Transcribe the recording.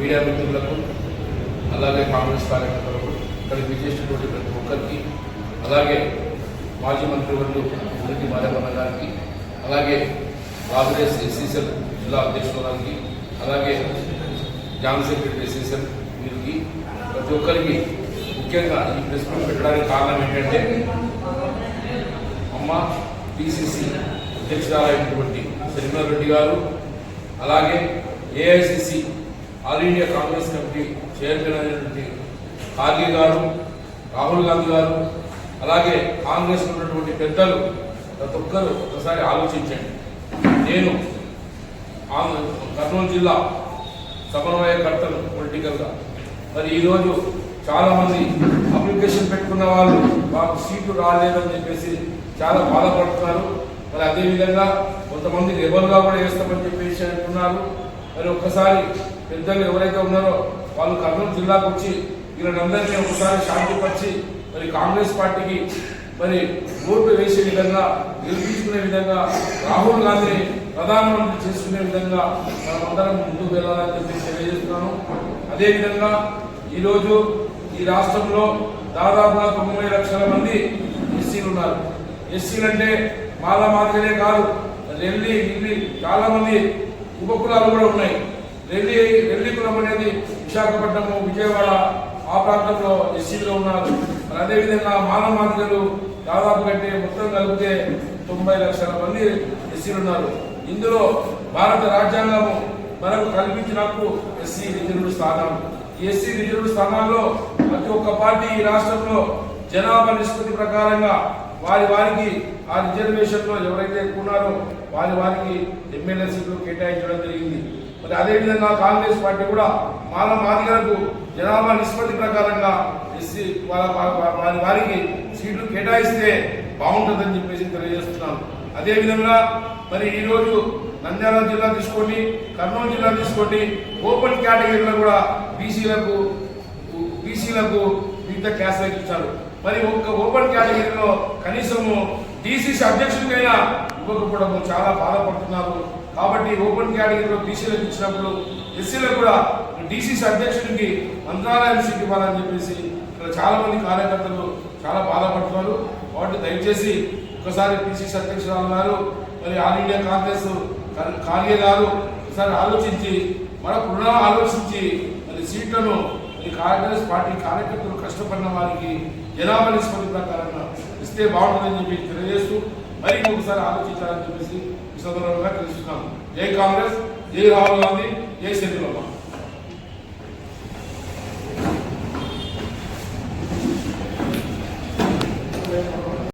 Media మిత్రులకు అలాగే కాంగ్రెస్ కార్యకర్తలకు ఇక్కడికి విజేసినటువంటి ప్రతి ఒక్కరికి అలాగే మాజీ మంత్రివర్యులు మురికి మాధవన్న గారికి అలాగే కాంగ్రెస్ ఎస్సీసీఎల్ జిల్లా అధ్యక్షురానికి అలాగే జాయింట్ సెక్రటరీ ఎస్సీసీఎల్ వీరికి ప్రతి ఒక్కరికి ముఖ్యంగా ఈ ప్రెస్ మీట్ పెట్టడానికి కారణం ఏంటంటే అమ్మ పిసిసి అధ్యక్షురాలైనటువంటి శ్రీమర్ రెడ్డి గారు అలాగే AICC all India Congress committee chairman అయినటువంటి ఖార్గే గారు రాహుల్ గాంధీ గారు అలాగే కాంగ్రెస్ ఉన్నటువంటి పెద్దలు ప్రతి ఒక్కరు ఒకసారి ఆలోచించండి. నేను కర్నూలు జిల్లా సమన్వయకర్తను పొలిటికల్గా మరి ఈరోజు చాలామంది అప్లికేషన్ పెట్టుకున్న వాళ్ళు మాకు సీట్లు రాలేదని చెప్పేసి చాలా బాధపడుతున్నారు. మరి అదేవిధంగా కొంతమంది రెబల్గా కూడా వేస్తామని చెప్పేసి అంటున్నారు. మరి ఒక్కసారి పెద్దలు ఎవరైతే ఉన్నారో వాళ్ళు కర్నూలు జిల్లాకు వచ్చి వీళ్ళందరినీ ఒకసారి శాంతిపరిచి మరి కాంగ్రెస్ పార్టీకి మరి ఓట్లు వేసే విధంగా గెలిపించుకునే విధంగా రాహుల్ గాంధీని ప్రధానమంత్రి చేసుకునే విధంగా మనమందరం ముందుకు వెళ్ళాలని చెప్పి తెలియజేస్తున్నాను. అదేవిధంగా ఈరోజు ఈ రాష్ట్రంలో దాదాపుగా తొంభై లక్షల మంది ఎస్సీలు ఉన్నారు. ఎస్సీలు అంటే మాల మాదిరిగానే కాదు రెల్లి ఇల్లి చాలామంది ఉపకులాలు కూడా ఉన్నాయి. రెల్లి రెల్లి కులం అనేది విశాఖపట్నము విజయవాడ ఆ ప్రాంతంలో ఎస్సీలో ఉన్నారు. అదేవిధంగా మానవ మాదిగలు దాదాపు కంటే మొత్తం కలిపితే తొంభై లక్షల మంది ఎస్సీలు ఉన్నారు. ఇందులో భారత రాజ్యాంగము మనకు కల్పించినప్పుడు ఎస్సీ రిజర్వ్డ్ స్థానం. ఎస్సీ రిజర్వ్డ్ స్థానాల్లో ప్రతి ఒక్క పార్టీ ఈ రాష్ట్రంలో జనాభా నిష్పత్తి ప్రకారంగా వారి వారికి ఆ రిజర్వేషన్లో ఎవరైతే ఎక్కువ ఉన్నారో వారి వారికి ఎమ్మెల్యే సీట్లు కేటాయించడం జరిగింది. మరి అదేవిధంగా కాంగ్రెస్ పార్టీ కూడా మాల మాదిగలకు జనాభా నిష్పత్తి ప్రకారంగా ఎస్సీ వాళ్ళ వారి వారికి సీట్లు కేటాయిస్తే బాగుంటుందని చెప్పేసి తెలియజేస్తున్నాను. అదేవిధంగా మరి ఈ రోజు నంద్యాల జిల్లా తీసుకోండి కర్నూలు జిల్లా తీసుకోండి ఓపెన్ కేటగిరీలో కూడా బీసీలకు బీసీలకు వివిధ క్యాస్ట్లకు ఇచ్చారు. మరి ఒక్క ఓపెన్ కేటగిరీలో కనీసము డీసీసీ అధ్యక్షుడికైనా ఇవ్వకపోవడం చాలా బాధపడుతున్నారు. కాబట్టి ఓపెన్ కేటగిరీలో బీసీలకు ఇచ్చినప్పుడు ఎస్సీలకు కూడా డీసీసీ అధ్యక్షుడికి మంత్రాలయం సీట్ ఇవ్వాలని చెప్పేసి ఇక్కడ చాలా మంది కార్యకర్తలు చాలా బాధపడుతున్నారు. కాబట్టి దయచేసి ఒకసారి పిసిసి అధ్యక్షులు అన్నారు మరి ఆల్ ఇండియా కాంగ్రెస్ కా- ఖాళీ గారు ఒకసారి ఆలోచించి మన పునః ఆలోచించి మరి సీట్లను ఈ కాంగ్రెస్ పార్టీ కార్యకర్తలు కష్టపడిన వారికి జనాభా నిష్పత్తి ప్రకారంగా ఇస్తే బాగుంటుందని చెప్పి తెలియజేస్తూ మరి ఒకసారి ఆలోచించాలని చెప్పేసి ఈ సందర్భంగా తెలుస్తున్నాం. జై కాంగ్రెస్ జై రాహుల్ గాంధీ జై సెంధిలమ్మ